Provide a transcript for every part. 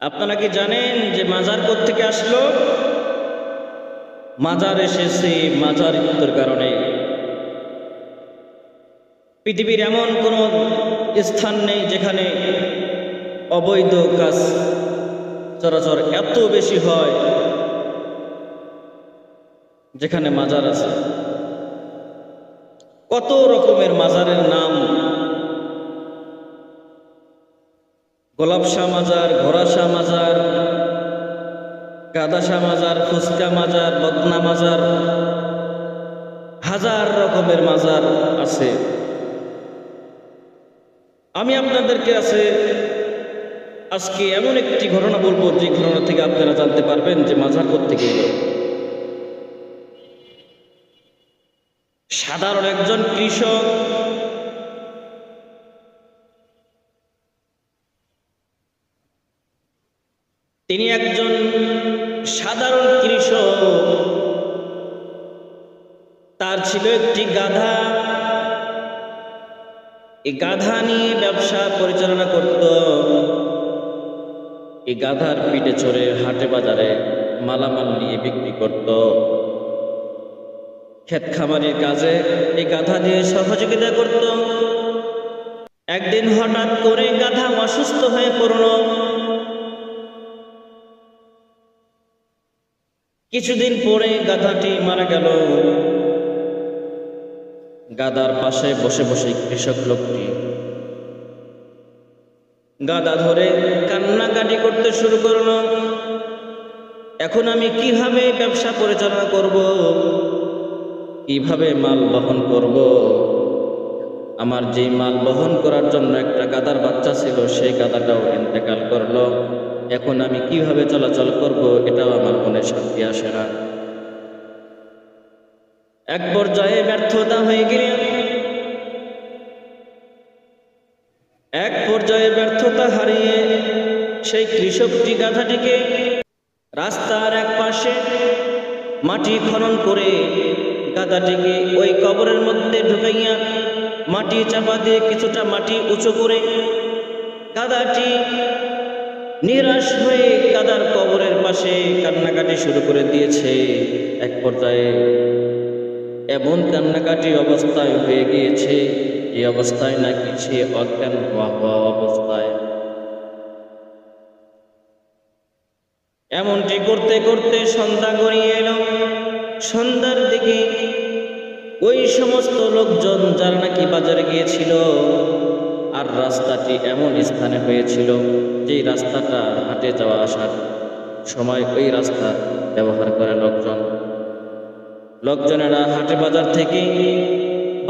আপনারা কি জানেন যে মাজার থেকে আসলো? মাজার এসেছে মাজারিত্বর কারণে। পৃথিবীর এমন কোনো স্থান নেই যেখানে অবৈধ কাজ চরাচর এত বেশি হয় যেখানে মাজার আছে। কত রকমের মাজারের নাম গোলাপ শাহ মাজার ঘোড়া শাহ মাজার গাদা শাহ মাজার, ফুচকা মাজার, বদনা মাজার, হাজার রকমের মাজার আছে। আমি আপনাদেরকে আছে, আজকে এমন একটি ঘটনা বলব যে ঘটনা থেকে আপনারা জানতে পারবেন যে মাজার থেকে সাধারণ একজন কৃষক তিনি একজন সাধারণ কৃষক। তার ছিল একটি গাধা। এই গাধা নিয়ে ব্যবসা পরিচালনা করত। এই গাধার পিঠে চড়ে হাটে বাজারে মালামাল নিয়ে বিক্রি করত। ক্ষেত খামারের কাজে এই গাধা দিয়ে সহযোগিতা করত। একদিন হঠাৎ করে গাধা অসুস্থ হয়ে পড়ল। কিছুদিন পরে গাধাটি মারা গেল। গাদার পাশে বসে বসে কৃষক লোকটি। গাদা ধরে কান্নাকাটি করতে শুরু করল। এখন আমি কীভাবে ব্যবসা পরিচালনা করব? কীভাবে মাল বহন করব? আমার যেই মাল বহন করার জন্য একটা গাদার বাচ্চা ছিল, সেই গাদাটাও ইন্তেকাল করল। এখন আমি কীভাবে চলাচল করব এটাও আমার মনে শান্তি আসে না। এক পর্যায়ে ব্যর্থতা হয়ে গেলে, এক পর্যায়ে ব্যর্থতা হারিয়ে সেই কৃষকটি গাধাটিকে রাস্তার এক পাশে মাটি খনন করে গাধাটিকে ওই কবরের মধ্যে ঢুকাইয়া মাটি চাপা দিয়ে কিছুটা মাটি উঁচু করে গাধাটি নিরাশ হয়ে কাদার কবরের পাশে কান্নাকাটি শুরু করে দিয়েছে। এক পর্যায়ে এমন কান্নাকাটি অবস্থায় হয়ে গিয়েছে এই অবস্থায় নাকি সে অজ্ঞান হওয়া হওয়া অবস্থায়। এমনটি করতে করতে সন্ধ্যা গড়িয়ে এলো। সন্ধ্যার দিকে ওই সমস্ত লোকজন যারা নাকি বাজারে গিয়েছিল আর রাস্তাটি এমন স্থানে হয়েছিল যে রাস্তাটা হাটে যাওয়া আসার সময় ওই রাস্তা ব্যবহার করে লোকজন। লোকজনেরা হাটে বাজার থেকে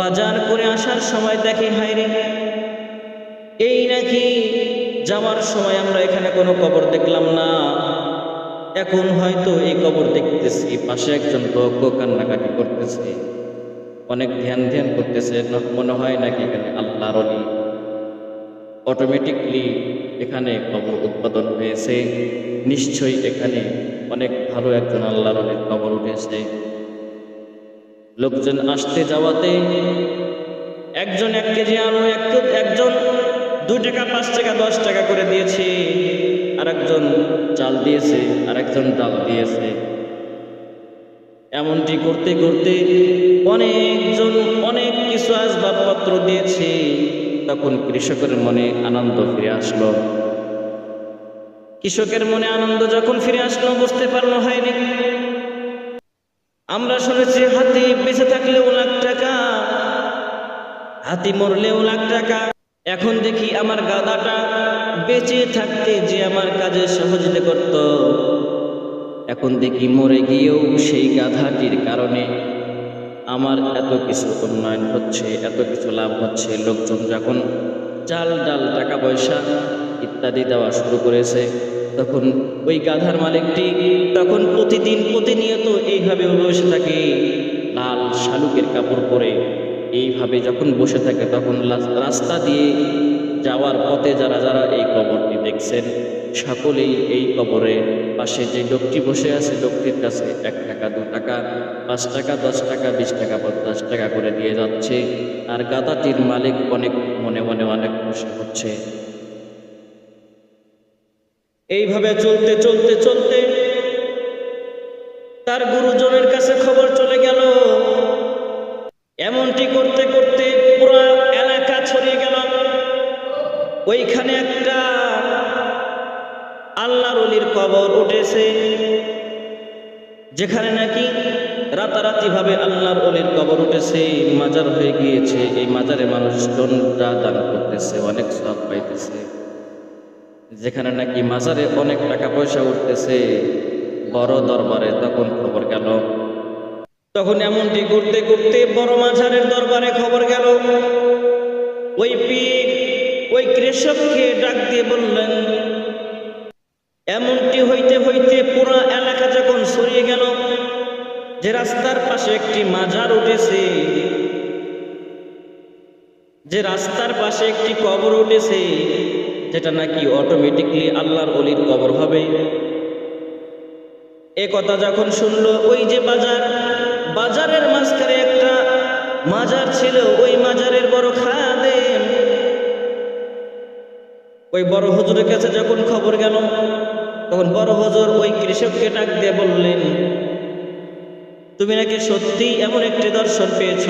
বাজার করে আসার সময় দেখে হাইরে এই নাকি যাওয়ার সময় আমরা এখানে কোনো কবর দেখলাম না। এখন হয়তো এই কবর দেখতেছি, পাশে একজন লোক কান্নাকাটি করতেছে, অনেক ধ্যান ধ্যান করতেছে, মনে হয় নাকি এখানে আল্লাহর অটোমেটিকলি কবর উৎপাদন হয়েছে। নিশ্চয়ই এখানে অনেক ভালো একজন আল্লাহর অলির কবর উঠেছে। লোকজন আসতে যাওয়াতে একজন এক কেজি আলু একজন দুই টাকা, পাঁচ টাকা, দশ টাকা করে দিয়েছে। আর একজন চাল দিয়েছে আর একজন ডাল দিয়েছে। এমনটি করতে করতে অনেকজন অনেক কিছু আসবাবপত্র দিয়েছে। তখন কৃষকের মনে আনন্দ ফিরে আসলো। কৃষকের মনে আনন্দ যখন ফিরে আসলো, বুঝতে পারল হয়নি। আমরা শুনেছি, হাতি বেঁচে থাকলেও লাখ টাকা, হাতি মরলেও লাখ টাকা। এখন দেখি আমার গাদাটা বেঁচে থাকতে যে আমার কাজে সহযোগিতা করত। এখন দেখি মরে গিয়েও সেই গাধাটির কারণে আমার এত কিছু উন্নয়ন হচ্ছে, এত কিছু লাভ হচ্ছে, লোকজন যখন চাল ডাল, টাকা পয়সা ইত্যাদি দেওয়া শুরু করেছে, তখন ওই গাধার মালিকটি তখন প্রতিদিন প্রতিনিয়ত এইভাবে বসে থাকে, লাল শালুকের কাপড় পরে। এইভাবে যখন বসে থাকে, তখন রাস্তা দিয়ে যাওয়ার পথে যারা যারা এই কবরটি দেখছেন সকলেই এই কবরে পাশে যে লোকটি বসে আছে, লোকটির কাছে এক টাকা, দু টাকা, পাঁচ টাকা, দশ টাকা, বিশ টাকা, পঞ্চাশ টাকা করে দিয়ে যাচ্ছে। আর গাদাটির মালিক অনেক মনে মনে অনেক খুশি হচ্ছে। এইভাবে চলতে চলতে চলতে তার গুরুজনের কাছে খবর চলে গেল। এমনটি করতে করতে পুরো এলাকা ছড়িয়ে গেল। ওইখানে একটা অলির কবর উঠেছে। যেখানে নাকি রাতারাতি ভাবে আল্লাহর অলির কবর উঠেছে, মাজার হয়ে গিয়েছে। এই মাজারে মানুষজনরা দান করতেছে, অনেক সব পাইতেছে। যেখানে নাকি মাজারে অনেক টাকা পয়সা উঠতেছে, বড় দরবারে তখন খবর গেল। তখন এমনটি করতে করতে বড় মাঝারের দরবারে খবর গেল। ওই পীর, ওই কৃষককে ডাক দিয়ে বললেন এমনটি হইতে হইতে পুরো এলাকা যখন সরিয়ে গেল যে রাস্তার পাশে একটি মাজার উঠেছে, যে রাস্তার পাশে একটি কবর উঠেছে, যেটা নাকি অটোমেটিকলি আল্লাহর অলির কবর হবে। এ কথা যখন শুনলো, ওই যে বাজার, বাজারের মাঝখানে একটা মাজার ছিল, ওই মাজারের বড় খাদেম। ওই বড় হুজুরের কাছে যখন খবর গেল তখন বড় হুজুর ওই কৃষককে ডাক দিয়ে বললেন, তুমি নাকি সত্যি এমন একটি দর্শন পেয়েছ?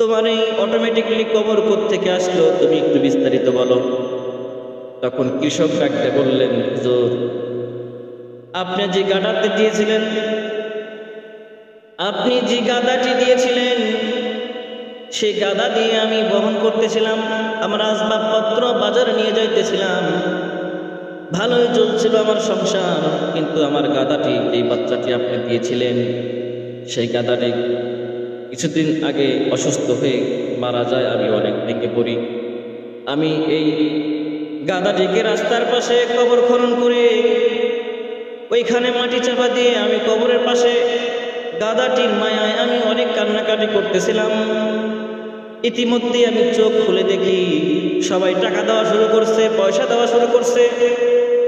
তোমার এই অটোমেটিকলি কবর থেকে আসলো? তুমি একটু বিস্তারিত বলো। তখন কৃষক ডাকতে বললেন, হুজুর, আপনি যে গাডাতে দিয়েছিলেন, আপনি যে গাদাটি দিয়েছিলেন সেই গাদা দিয়ে আমি বহন করতেছিলাম, আমার আসবাবপত্র বাজারে নিয়ে যাইতেছিলাম। ভালোই চলছিল আমার সংসার, কিন্তু আমার গাদাটি, এই বাচ্চাটি আপনি দিয়েছিলেন। সেই গাদাটি কিছুদিন আগে অসুস্থ হয়ে মারা যায়, আমি অনেক ভেঙে পড়ি। আমি এই গাদাটিকে রাস্তার পাশে কবর খনন করে ওইখানে মাটি চাপা দিয়ে আমি কবরের পাশে গাদাটির মায়ায় আমি অনেক কান্নাকাটি করতেছিলাম। ইতিমধ্যে আমি চোখ খুলে দেখি সবাই টাকা দেওয়া শুরু করছে, পয়সা দেওয়া শুরু করছে।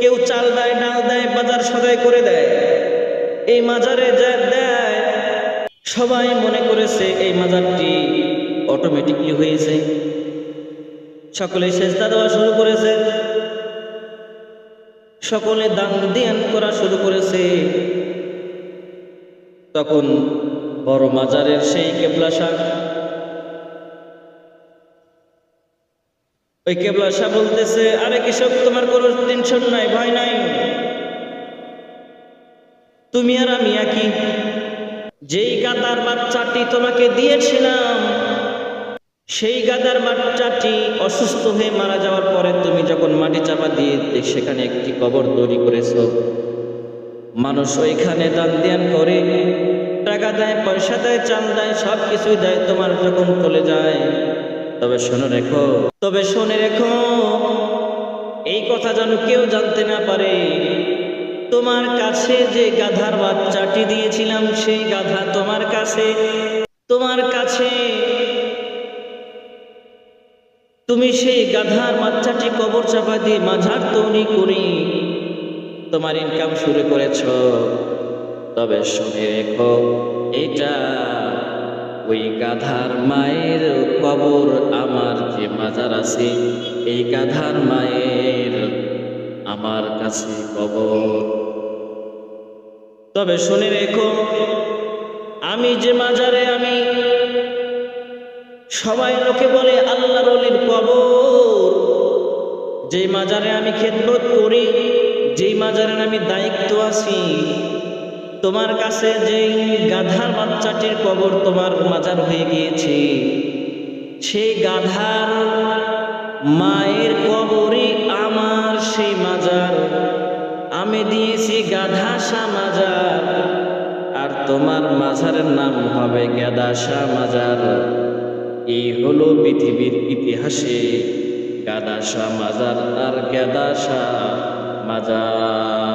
কেউ চাল দেয়, ডাল দেয়, বাজার সদাই করে দেয়। এই মাজারে যা দেয়, সবাই মনে করেছে এই মাজারটি অটোমেটিকলি হয়েছে। সকলে সেজদা দেওয়া শুরু করেছে। সকলে দান ধ্যান করা শুরু করেছে। তখন বড় মাজারের সেই কেবলা শাহ ওই কেবলা শাহ বলতেছে, আরে কৃষক, তোমার কোনো টেনশন নাই, ভয় নাই। তুমি আর আমি একই। যেই গাদার বাচ্চাটি তোমাকে দিয়েছিলাম, সেই গাদার বাচ্চাটি অসুস্থ হয়ে মারা যাওয়ার পরে তুমি যখন মাটি চাপা দিয়ে সেখানে একটি কবর তৈরি করেছ, মানুষ ওইখানে দান ধ্যান করে, টাকা দেয়, পয়সা দেয়, চাল দেয় সব কিছুই দেয়, তোমার যখন চলে যায় তবে শোনো রেখো, তবে শুনে রেখো, এই কথা যেন কেউ জানতে না পারে। তোমার কাছে যে গাধার বাচ্চাটি দিয়েছিলাম, সেই গাধা তোমার কাছে তোমার কাছে। তুমি সেই গাধার বাচ্চাটি কবর চাপা দিয়ে মাঝার তৈরি করি তোমার ইনকাম শুরু করেছ। তবে শুনে রেখো, এটা ওই গাধার মায়ের কবর আমার যে মাজার আছে, এই গাধার মায়ের আমার কাছে কবর। তবে শুনে রেখো, আমি যে মাজারে আমি, সবাই লোকে বলে আল্লাহ রলির কবর। যে মাজারে আমি খেদমত করি, যেই মাজারের আমি দায়িত্ব আছি তোমার কাছে যেই গাধার বাচ্চাটির কবর তোমার মাজার হয়ে গিয়েছে, সেই গাধার মায়ের কবরই আমার সেই মাজার। আমি দিয়েছি গাধাসা মাজার, আর তোমার মাজারের নাম হবে গাদাসা মাজার। এই হলো পৃথিবীর ইতিহাসে গাদাসা মাজার আর গাদাসা মাজার।